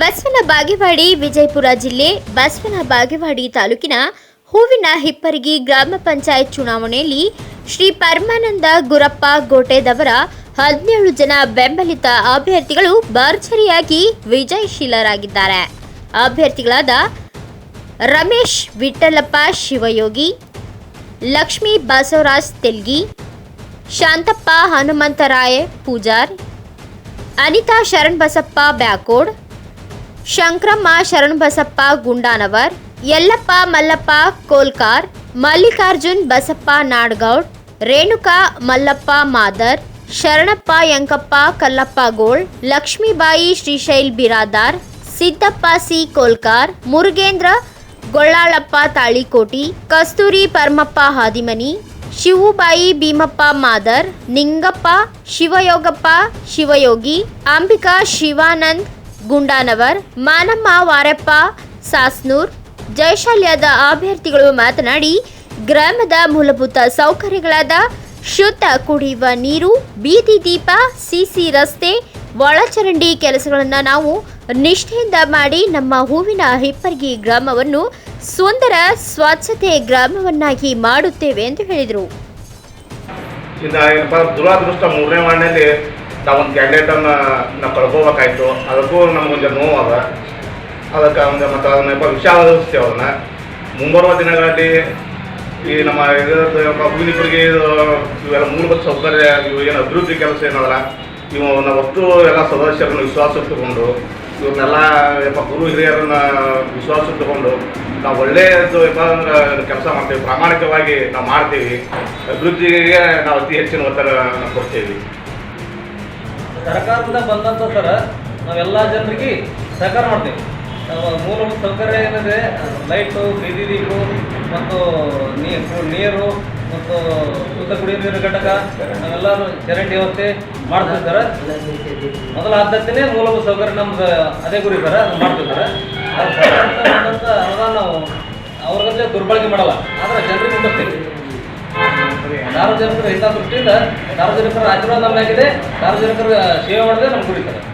ಬಸವನ ಬಾಗೇವಾಡಿ, ವಿಜಯಪುರ ಜಿಲ್ಲೆ ಬಸವನ ಬಾಗೇವಾಡಿ ತಾಲೂಕಿನ ಹೂವಿನ ಹಿಪ್ಪರಿಗಿ ಗ್ರಾಮ ಪಂಚಾಯತ್ ಚುನಾವಣೆಯಲ್ಲಿ ಶ್ರೀ ಪರಮಾನಂದ ಗುರಪ್ಪ ಗೋಟೆದವರ ಹದಿನೇಳು ಜನ ಬೆಂಬಲಿತ ಅಭ್ಯರ್ಥಿಗಳು ಭರ್ಜರಿಯಾಗಿ ವಿಜಯಶೀಲರಾಗಿದ್ದಾರೆ. ಅಭ್ಯರ್ಥಿಗಳಾದ ರಮೇಶ್ ವಿಠಲಪ್ಪ ಶಿವಯೋಗಿ, ಲಕ್ಷ್ಮೀ ಬಸವರಾಜ್ ತೆಲ್ಗಿ, ಶಾಂತಪ್ಪ ಹನುಮಂತರಾಯ ಪೂಜಾರ್, ಅನಿತಾ ಶರಣ್ ಬಸಪ್ಪ ಬ್ಯಾಕೋಡ್ ಶಂಕ್ರಮ್ಮ ಶರಣಬಸಪ್ಪ ಗುಂಡಾನವರ್, ಯಲ್ಲಪ್ಪ, ಮಲ್ಲಪ್ಪ, ಕೋಲ್ಕಾರ್, ಮಲ್ಲಿಕಾರ್ಜುನ್, ಬಸಪ್ಪ, ನಾಡ್ಗೌಡ್, ರೇಣುಕಾ, ಮಲ್ಲಪ್ಪ, ಮಾದರ್, ಶರಣಪ್ಪ, ಯಂಕಪ್ಪ, ಕಲ್ಲಪ್ಪ, ಗೋಳ್, ಲಕ್ಷ್ಮೀಬಾಯಿ, ಶ್ರೀಶೈಲ್, ಬಿರಾದಾರ್, ಸಿದ್ದಪ್ಪ, ಸಿ, ಕೋಲ್ಕಾರ್, ಮುರುಗೇಂದ್ರ, ಗೊಳ್ಳಾಳಪ್ಪ, ತಾಳಿಕೋಟಿ, ಕಸ್ತೂರಿ, ಪರಮಪ್ಪ, ಹಾದಿಮನಿ, ಶಿವುಬಾಯಿ, ಭೀಮಪ್ಪ, ಮಾದರ್, ನಿಂಗಪ್ಪ, ಶಿವಯೋಗಪ್ಪ, ಶಿವಯೋಗಿ, ಅಂಬಿಕಾ, ಶಿವಾನಂದ್ ಗುಂಡಾನವರ್, ಮಾನಮ್ಮ ವಾರಪ್ಪ, ಸಾಸ್ನೂರ್ ಜಯಶಾಲ್ಯದ ಅಭ್ಯರ್ಥಿಗಳು ಮಾತನಾಡಿ, ಗ್ರಾಮದ ಮೂಲಭೂತ ಸೌಕರ್ಯಗಳಾದ ಶುದ್ಧ ಕುಡಿಯುವ ನೀರು, ಬೀದಿ ದೀಪ, ಸಿಸಿ ರಸ್ತೆ, ಒಳಚರಂಡಿ ಕೆಲಸಗಳನ್ನು ನಾವು ನಿಷ್ಠೆಯಿಂದ ಮಾಡಿ ನಮ್ಮ ಹೂವಿನ ಹಿಪ್ಪರ್ಗಿ ಗ್ರಾಮವನ್ನು ಸುಂದರ ಸ್ವಚ್ಛತೆ ಗ್ರಾಮವನ್ನಾಗಿ ಮಾಡುತ್ತೇವೆ ಎಂದು ಹೇಳಿದರು. ವಾರ್ಡ್ನಲ್ಲಿ ನಾವೊಂದು ಕ್ಯಾಂಡಿಡೇಟನ್ನು ನಾವು ಕಳ್ಕೋಬೇಕಾಯ್ತು. ಅದಕ್ಕೂ ನಮಗೊಂದು ನೋವು ಅದ. ಅದಕ್ಕೆ ಒಂದು ಮತ್ತು ಅದನ್ನೆಪ್ಪ ವಿಷಾದಿಸ್ತೇವೆ ಅದನ್ನು ಮುಂಬರುವ ದಿನಗಳಲ್ಲಿ ಈ ನಮ್ಮ ಹೂವಿನಿಬ್ಬರಿಗೆ ಇವೆಲ್ಲ ಮೂಲಭೂತ ಸೌಕರ್ಯ, ಇವು ಏನು ಅಭಿವೃದ್ಧಿ ಕೆಲಸ ಏನದಲ್ಲ ಇವು ನಾವು ಒಟ್ಟು ಎಲ್ಲ ಸದಸ್ಯರನ್ನು ವಿಶ್ವಾಸ ತಗೊಂಡು ಇವ್ರನ್ನೆಲ್ಲ ಯಪ್ಪ ಗುರು ಹಿರಿಯರನ್ನ ವಿಶ್ವಾಸ ತಗೊಂಡು ನಾವು ಒಳ್ಳೆಯದು ಯಪ್ಪ ಕೆಲಸ ಮಾಡ್ತೀವಿ. ಪ್ರಾಮಾಣಿಕವಾಗಿ ನಾವು ಮಾಡ್ತೀವಿ. ಅಭಿವೃದ್ಧಿಗೆ ನಾವು ಅತಿ ಹೆಚ್ಚಿನ ಒತ್ತಡ ನಾವು ಕೊಡ್ತೀವಿ. ಸರ್ಕಾರದಿಂದ ಬಂದಂಥ ಸರ, ನಾವೆಲ್ಲ ಜನರಿಗೆ ಸಹಕಾರ ಮಾಡ್ತೀವಿ. ಮೂಲಭೂತ ಸೌಕರ್ಯ ಏನಿದೆ ಲೈಟು ಬೀದಿ ದೀಪು ಮತ್ತು ನೀರು ನೀರು ಮತ್ತು ಶುದ್ಧ ಕುಡಿಯುವ ನೀರು ಘಟಕ ನಾವೆಲ್ಲರೂ ಚರಂಡಿ ವ್ಯವಸ್ಥೆ ಮಾಡ್ತೀವಿ ಸರ್. ಮೊದಲ ಆದ್ಯತೆಯೇ ಮೂಲಭೂತ ಸೌಕರ್ಯ ನಮ್ದು, ಅದೇ ಗುರಿ ಸರ್, ಅದು ಮಾಡ್ತೀವಿ ಸರ್. ಅನುದಾನ ನಾವು ಅವ್ರಿಗಂತೆ ದುರ್ಬಳಕೆ ಮಾಡಲ್ಲ. ಆದರೆ ಜನರಿಗೆ ಸಾರ್ವಜನಿಕರ ಹಿತಾಸಕ್ತಿಯಿಂದ ಸಾರ್ವಜನಿಕರ ಆಶೀರ್ವಾದ ನಮ್ಮಾಗಿದೆ ಸಾರ್ವಜನಿಕರ ಸೇವೆ ಮಾಡಿದ್ರೆ ನಮ್ಮ ಕುಡಿತಾರೆ